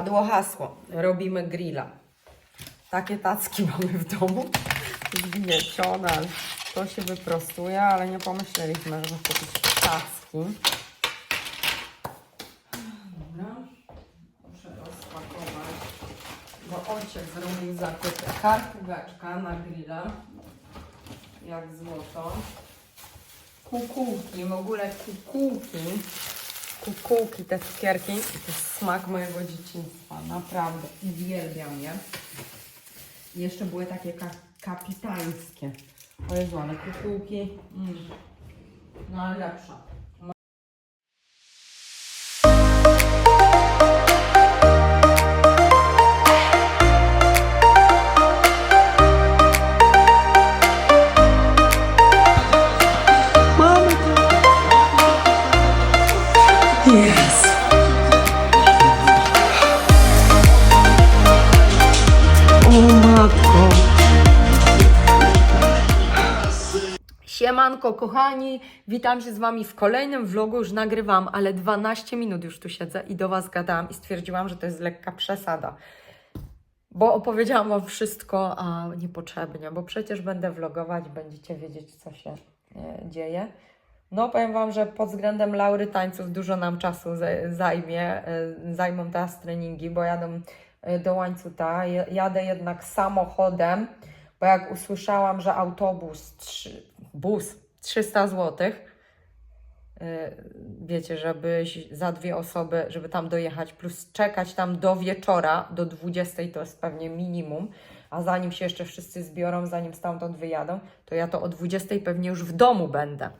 Padło hasło. Robimy grilla. Takie tacki mamy w domu. Zgniecione. To się wyprostuje, ale nie pomyśleliśmy, żeby kupić tacki. Muszę rozpakować. Bo ojciec zrobił zakupy. Kartóweczka na grilla. Jak złoto. Kukułki, w ogóle kukułki. Kukułki, te cukierki. To jest smak mojego dzieciństwa. Naprawdę. Uwielbiam je. I jeszcze były takie ka kapitańskie. O Jezu, ale kukułki. Mm. Najlepsza. Yes. Siemanko, kochani, witam się z Wami w kolejnym vlogu. Już nagrywam, ale 12 minut już tu siedzę i do Was gadałam i stwierdziłam, że to jest lekka przesada. Bo opowiedziałam Wam wszystko, a niepotrzebnie, bo przecież będę vlogować, będziecie wiedzieć, co się e, dzieje. No, powiem Wam, że pod względem Laury tańców dużo nam czasu zajmie. e, Zajmą teraz treningi, bo jadą e, do łańcuta. Ja- Jadę jednak samochodem, bo jak usłyszałam, że autobus, bus 300 zł, wiecie, żeby za dwie osoby, żeby tam dojechać, plus czekać tam do wieczora, do 20 to jest pewnie minimum, a zanim się jeszcze wszyscy zbiorą, zanim stamtąd wyjadą, to ja to o 20 pewnie już w domu będę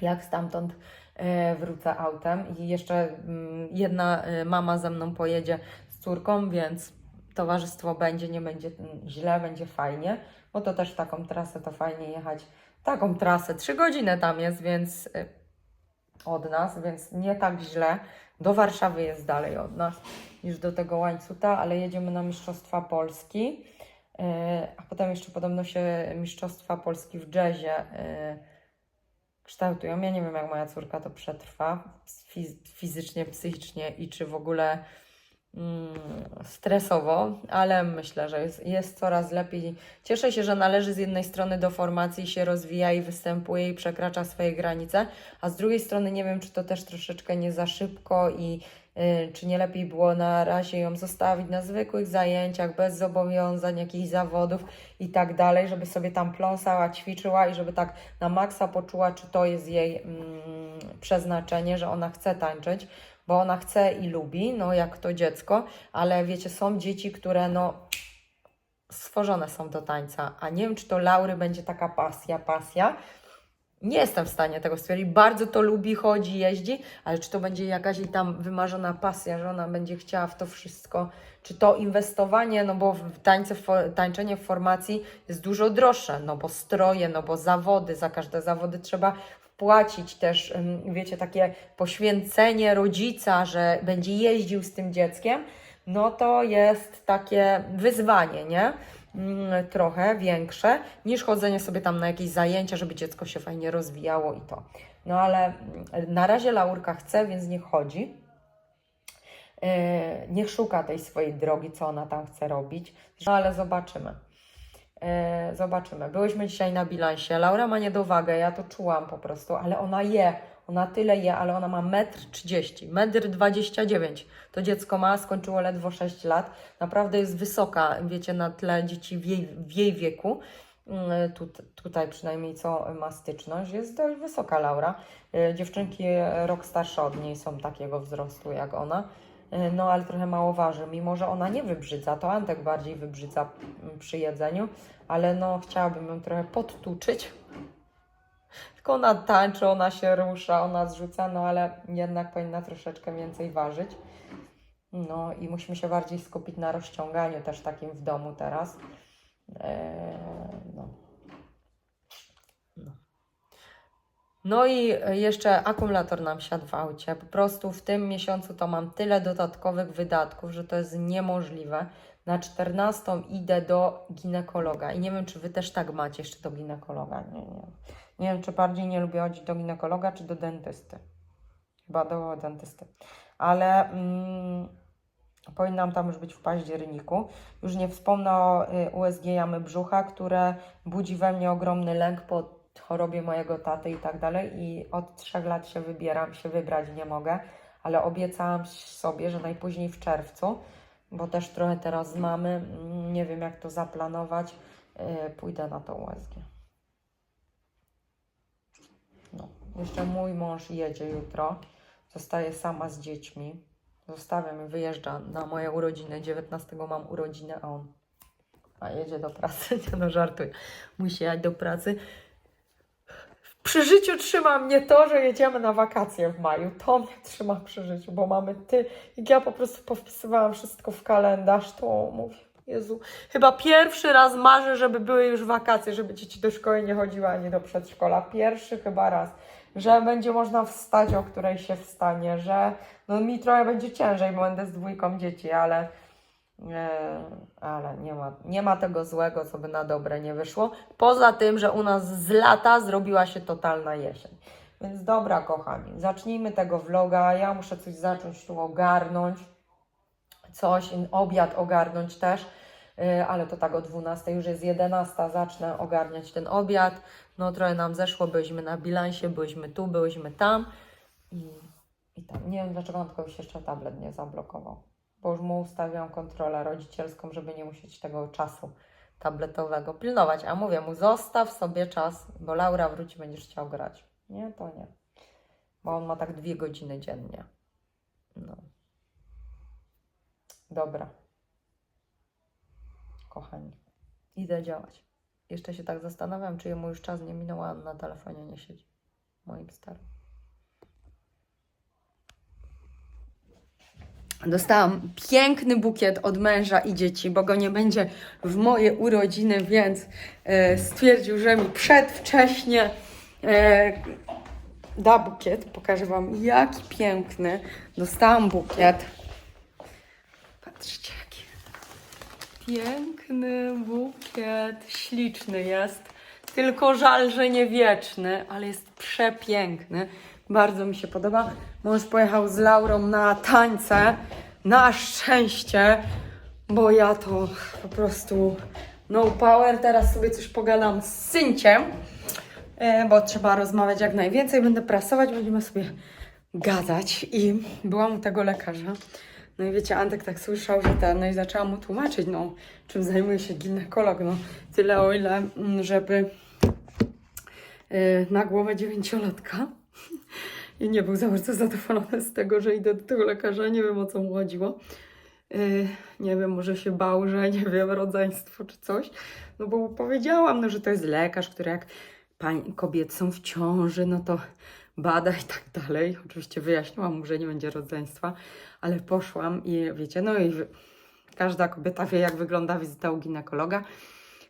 jak stamtąd e, wrócę autem. I jeszcze mm, jedna e, mama ze mną pojedzie z córką, więc towarzystwo będzie, nie będzie mm, źle, będzie fajnie, bo to też taką trasę to fajnie jechać. Taką trasę, trzy godziny tam jest, więc e, od nas, więc nie tak źle. Do Warszawy jest dalej od nas niż do tego łańcuta, ale jedziemy na Mistrzostwa Polski. E, A potem jeszcze podobno się Mistrzostwa Polski w jazzie e, kształtują. Ja nie wiem, jak moja córka to przetrwa fiz- fizycznie, psychicznie i czy w ogóle stresowo, ale myślę, że jest, jest coraz lepiej. Cieszę się, że należy z jednej strony do formacji, się rozwija i występuje i przekracza swoje granice, a z drugiej strony nie wiem, czy to też troszeczkę nie za szybko i y, czy nie lepiej było na razie ją zostawić na zwykłych zajęciach, bez zobowiązań, jakichś zawodów i tak dalej, żeby sobie tam pląsała, ćwiczyła i żeby tak na maksa poczuła, czy to jest jej mm, przeznaczenie, że ona chce tańczyć, bo ona chce i lubi, no jak to dziecko, ale wiecie, są dzieci, które no stworzone są do tańca, a nie wiem, czy to Laury będzie taka pasja, pasja. Nie jestem w stanie tego stwierdzić. Bardzo to lubi, chodzi, jeździ, ale czy to będzie jakaś jej tam wymarzona pasja, że ona będzie chciała w to wszystko, czy to inwestowanie, no bo tańce, tańczenie w formacji jest dużo droższe, no bo stroje, no bo zawody, za każde zawody trzeba wpłacić też, wiecie, takie poświęcenie rodzica, że będzie jeździł z tym dzieckiem, no to jest takie wyzwanie, nie? Mm, Trochę większe niż chodzenie sobie tam na jakieś zajęcia, żeby dziecko się fajnie rozwijało i to. No ale mm, na razie Laurka chce, więc niech chodzi. E, Niech szuka tej swojej drogi, co ona tam chce robić. No ale zobaczymy. E, Zobaczymy. Byłyśmy dzisiaj na bilansie. Laura ma niedowagę, ja to czułam po prostu, ale ona je. Ona tyle je, ale ona ma 1,30 m, 1,29 m. To dziecko ma, skończyło ledwo 6 lat. Naprawdę jest wysoka, wiecie, na tle dzieci w jej, w jej wieku. Mm, Tu, tutaj przynajmniej co ma styczność, jest dość wysoka Laura. E, Dziewczynki e, rok starsze od niej są takiego wzrostu jak ona. E, No, ale trochę mało waży. Mimo, że ona nie wybrzydza, to Antek bardziej wybrzydza mm, przy jedzeniu, ale no, chciałabym ją trochę podtuczyć. Tylko ona tańczy, ona się rusza, ona zrzuca, no ale jednak powinna troszeczkę więcej ważyć. No i musimy się bardziej skupić na rozciąganiu też takim w domu teraz. Eee, no. No i jeszcze akumulator nam siadł w aucie. Po prostu w tym miesiącu to mam tyle dodatkowych wydatków, że to jest niemożliwe. Na 14 idę do ginekologa i nie wiem, czy Wy też tak macie jeszcze do ginekologa. Nie, nie. nie wiem, czy bardziej nie lubię chodzić do ginekologa, czy do dentysty. Chyba do dentysty. Ale mm, Powinnam tam już być w październiku. Już nie wspomnę o y, USG jamy brzucha, które budzi we mnie ogromny lęk po chorobie mojego taty i tak dalej. I od trzech lat się wybieram, się wybrać nie mogę, ale obiecałam sobie, że najpóźniej w czerwcu, bo też trochę teraz mamy, mm, nie wiem jak to zaplanować, y, pójdę na to USG. No. Jeszcze mój mąż jedzie jutro. Zostaję sama z dziećmi. Zostawiam i wyjeżdża na moje urodziny. 19 mam urodziny, a on a jedzie do pracy. Nie no, żartuję. Musi jechać do pracy. Przy życiu trzyma mnie to, że jedziemy na wakacje w maju. To mnie trzyma przy życiu, bo mamy ty. Jak ja po prostu powpisywałam wszystko w kalendarz, to mówię, Jezu, chyba pierwszy raz marzę, żeby były już wakacje, żeby dzieci do szkoły nie chodziły ani do przedszkola. Pierwszy chyba raz. Że będzie można wstać, o której się wstanie, że no mi trochę będzie ciężej, bo będę z dwójką dzieci, ale, ale nie, ma, nie ma tego złego, co by na dobre nie wyszło. Poza tym, że u nas z lata zrobiła się totalna jesień. Więc dobra, kochani, zacznijmy tego vloga. Ja muszę coś zacząć tu ogarnąć coś, obiad ogarnąć też, yy, ale to tak o 12, już jest 11, zacznę ogarniać ten obiad. No trochę nam zeszło, byliśmy na bilansie, byliśmy tu, byliśmy tam i, i tam. Nie wiem dlaczego on tylko już jeszcze tablet nie zablokował, bo już mu ustawiam kontrolę rodzicielską, żeby nie musieć tego czasu tabletowego pilnować. A mówię mu, zostaw sobie czas, bo Laura wróci, będziesz chciał grać. Nie, to nie. Bo on ma tak dwie godziny dziennie. No. Dobra. Kochani, idę działać. Jeszcze się tak zastanawiam, czy jemu już czas nie minął, a on na telefonie nie siedzi. Moim starym. Dostałam piękny bukiet od męża i dzieci, bo go nie będzie w moje urodziny, więc e, stwierdził, że mi przedwcześnie e, da bukiet. Pokażę Wam, jaki piękny. Dostałam bukiet. Patrzcie, jaki piękny bukiet. Śliczny jest. Tylko żal, że nie wieczny, ale jest przepiękny. Bardzo mi się podoba. Mąż pojechał z Laurą na tańce. Na szczęście, bo ja to po prostu no power. Teraz sobie coś pogadam z synciem, e, bo trzeba rozmawiać jak najwięcej. Będę prasować, będziemy sobie gadać. I byłam u tego lekarza. No i wiecie, Antek tak słyszał, że ten, no i zaczęłam mu tłumaczyć, no, czym zajmuje się ginekolog, no, tyle o ile, mm, żeby yy, na głowę dziewięciolatka i nie był za bardzo zadowolony z tego, że idę do tego lekarza, nie wiem o co mu chodziło. Yy, nie wiem, może się bał, że nie wiem, rodzeństwo czy coś, no bo powiedziałam, no, że to jest lekarz, który jak pań, kobiety są w ciąży, no to bada i tak dalej. Oczywiście wyjaśniłam mu, że nie będzie rodzeństwa, ale poszłam i wiecie, no i każda kobieta wie, jak wygląda wizyta u ginekologa.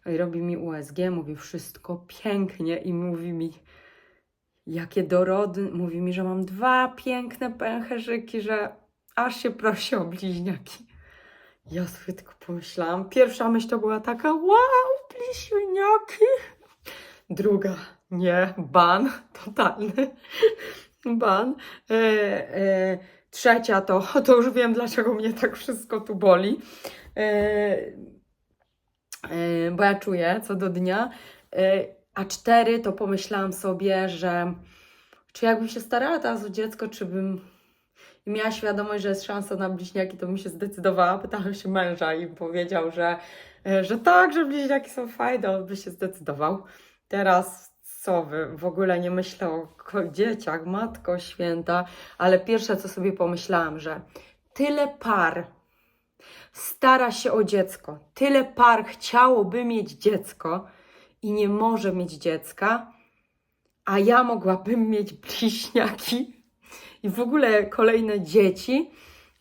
I robi mi USG, mówi wszystko pięknie i mówi mi, jakie dorody, mówi mi, że mam dwa piękne pęcherzyki, że aż się prosi o bliźniaki. Ja sobie tylko pomyślałam, pierwsza myśl to była taka, wow, bliźniaki. Druga, nie, ban, totalny ban. E, e, trzecia to, to już wiem, dlaczego mnie tak wszystko tu boli. E, e, bo ja czuję co do dnia. E, a cztery to pomyślałam sobie, że czy jakbym się starała teraz o dziecko, czy bym miała świadomość, że jest szansa na bliźniaki, to bym się zdecydowała. Pytałam się męża i powiedział, że, e, że tak, że bliźniaki są fajne, on by się zdecydował. Teraz co w ogóle nie myślę o dzieciach, matko święta, ale pierwsze co sobie pomyślałam, że tyle par stara się o dziecko, tyle par chciałoby mieć dziecko i nie może mieć dziecka, a ja mogłabym mieć bliźniaki i w ogóle kolejne dzieci.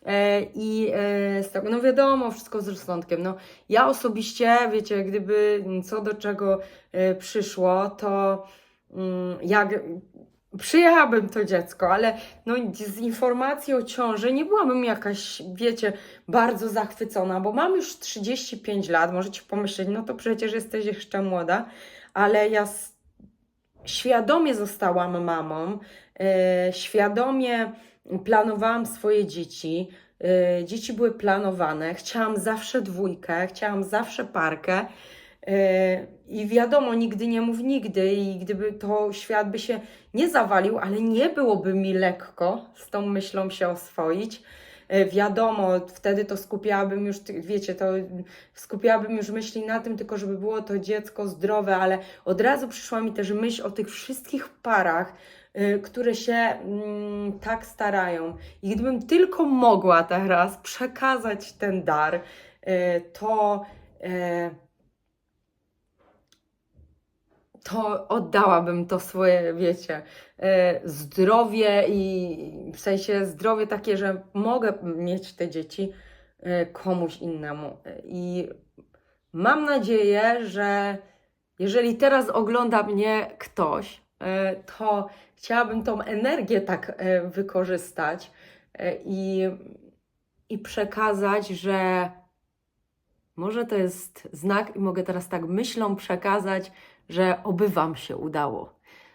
E, I e, z tego, no wiadomo, wszystko z rozsądkiem. No, ja osobiście, wiecie, gdyby co do czego e, przyszło, to mm, jak przyjęłabym to dziecko, ale no, z informacji o ciąży nie byłabym jakaś, wiecie, bardzo zachwycona, bo mam już 35 lat, możecie pomyśleć, no to przecież jesteś jeszcze młoda, ale ja świadomie zostałam mamą, e, świadomie planowałam swoje dzieci, Y, Dzieci były planowane, chciałam zawsze dwójkę, chciałam zawsze parkę. Y, I wiadomo, nigdy nie mów nigdy, i gdyby to świat by się nie zawalił, ale nie byłoby mi lekko z tą myślą się oswoić. Y, Wiadomo, wtedy to skupiałabym już, wiecie, to skupiałabym już myśli na tym, tylko żeby było to dziecko zdrowe, ale od razu przyszła mi też myśl o tych wszystkich parach, y, które się mm, tak starają. I gdybym tylko mogła teraz przekazać ten dar, to, y, to oddałabym to swoje, wiecie, y, zdrowie i w sensie zdrowie takie, że mogę mieć te dzieci y, komuś innemu. I mam nadzieję, że jeżeli teraz ogląda mnie ktoś, e, to chciałabym tą energię tak e, wykorzystać e, i, i przekazać, że może to jest znak i mogę teraz tak myślą przekazać, że oby Wam się udało.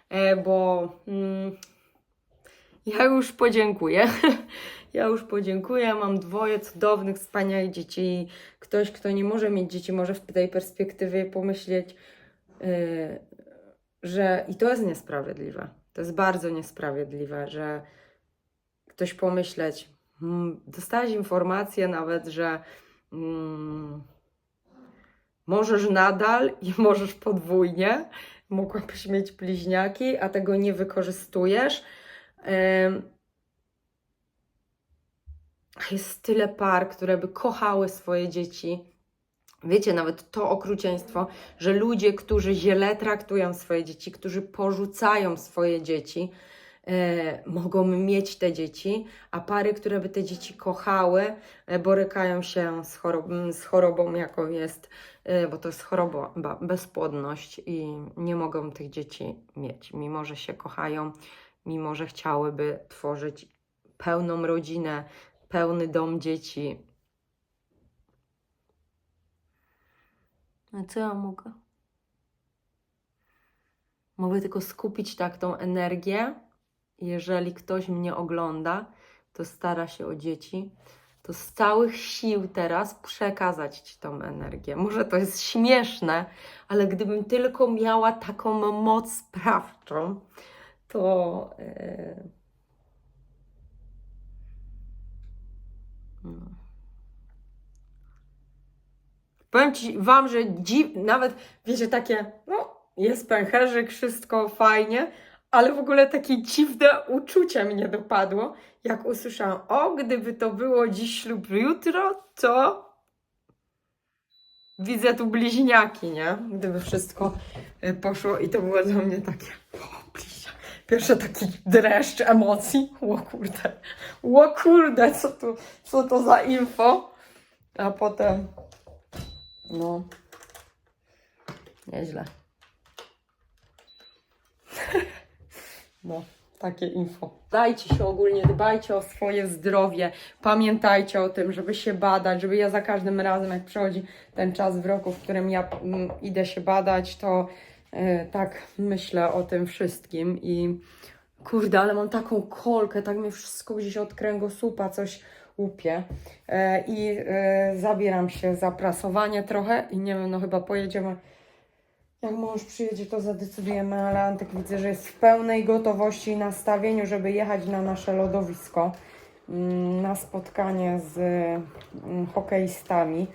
E, Bo mm, ja już podziękuję. Ja już podziękuję. Mam dwoje cudownych, wspaniałych dzieci. Ktoś, kto nie może mieć dzieci, może w tej perspektywie pomyśleć, yy, że i to jest niesprawiedliwe. To jest bardzo niesprawiedliwe, że ktoś pomyśleć, mm, dostałaś informację nawet, że mm, możesz nadal i możesz podwójnie, mogłabyś mieć bliźniaki, a tego nie wykorzystujesz. Jest tyle par, które by kochały swoje dzieci. Wiecie, nawet to okrucieństwo, że ludzie, którzy źle traktują swoje dzieci, którzy porzucają swoje dzieci, mogą mieć te dzieci, a pary, które by te dzieci kochały, e, borykają się z, z chorobą, jaką jest, e, bo to jest choroba, ba- bezpłodność i nie mogą tych dzieci mieć, mimo że się kochają, mimo że chciałyby tworzyć pełną rodzinę, pełny dom dzieci. A co ja mogę? Mogę tylko skupić tak tą energię. Jeżeli ktoś mnie ogląda, to stara się o dzieci, to z całych sił teraz przekazać Ci tą energię. Może to jest śmieszne, ale gdybym tylko miała taką moc sprawczą, to. Yy... Powiem ci, Wam, że dziw, nawet wiecie, takie, no, jest pęcherzyk, wszystko fajnie, ale w ogóle takie dziwne uczucie mnie dopadło, jak usłyszałam, o, gdyby to było dziś lub jutro, to widzę tu bliźniaki, nie? Gdyby wszystko y, poszło i to było dla mnie takie, o, bliźniak. Pierwszy taki dreszcz emocji, o kurde, o kurde, co, tu, co to za info, a potem, no, nieźle. No, takie info. Dajcie się ogólnie, dbajcie o swoje zdrowie. Pamiętajcie o tym, żeby się badać, żeby ja za każdym razem, jak przychodzi ten czas w roku, w którym ja mm, idę się badać, to e, tak myślę o tym wszystkim i kurde, ale mam taką kolkę, tak mnie wszystko gdzieś od kręgosłupa coś łupie e, i e, zabieram się za prasowanie trochę i nie wiem, no chyba pojedziemy jak mąż przyjedzie, to zadecydujemy, ale Antek widzę, że jest w pełnej gotowości i nastawieniu, żeby jechać na nasze lodowisko, mm, na spotkanie z mm, hokeistami.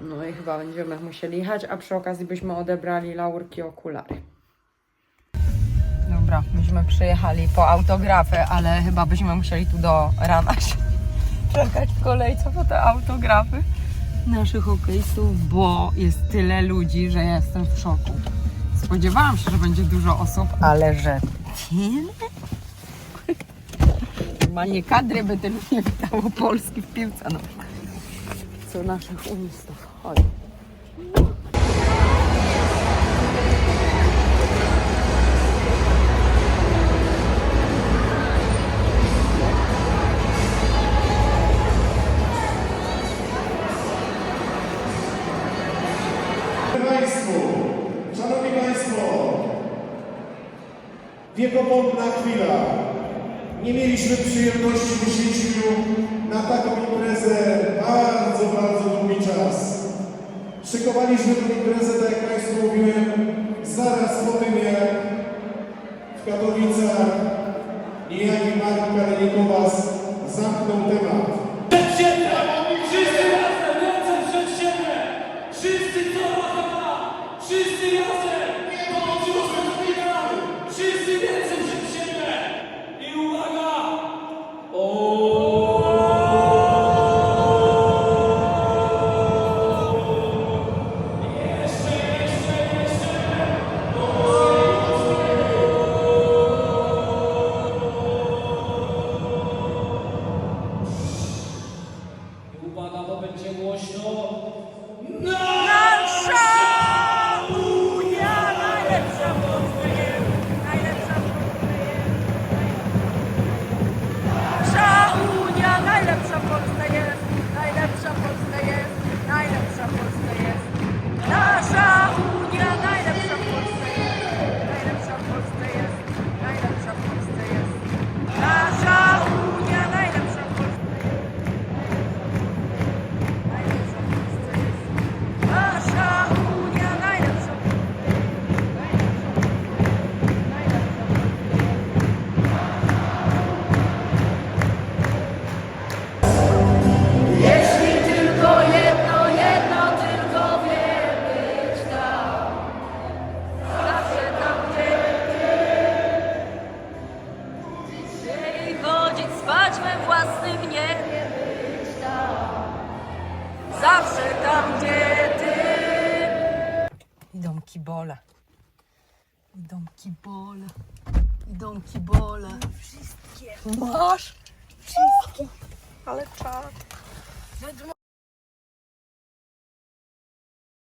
No i chyba będziemy musieli jechać, a przy okazji byśmy odebrali laurki okulary. Dobra, myśmy przyjechali po autografy, ale chyba byśmy musieli tu do rana się czekać w kolejce po te autografy naszych hokeistów, bo jest tyle ludzi, że ja jestem w szoku. Spodziewałam się, że będzie dużo osób, ale że tyle? Normalnie kadry by tylu nie witało Polski w piłce, no. Co naszych umistów. Chodź. wiekopomna chwila. Nie mieliśmy przyjemności myśleć na taką imprezę bardzo, bardzo długi czas. Szykowaliśmy tę imprezę, tak jak Państwu mówiłem, zaraz po tym jak w Katowicach niejaki Marek Karenikowas zamknął temat.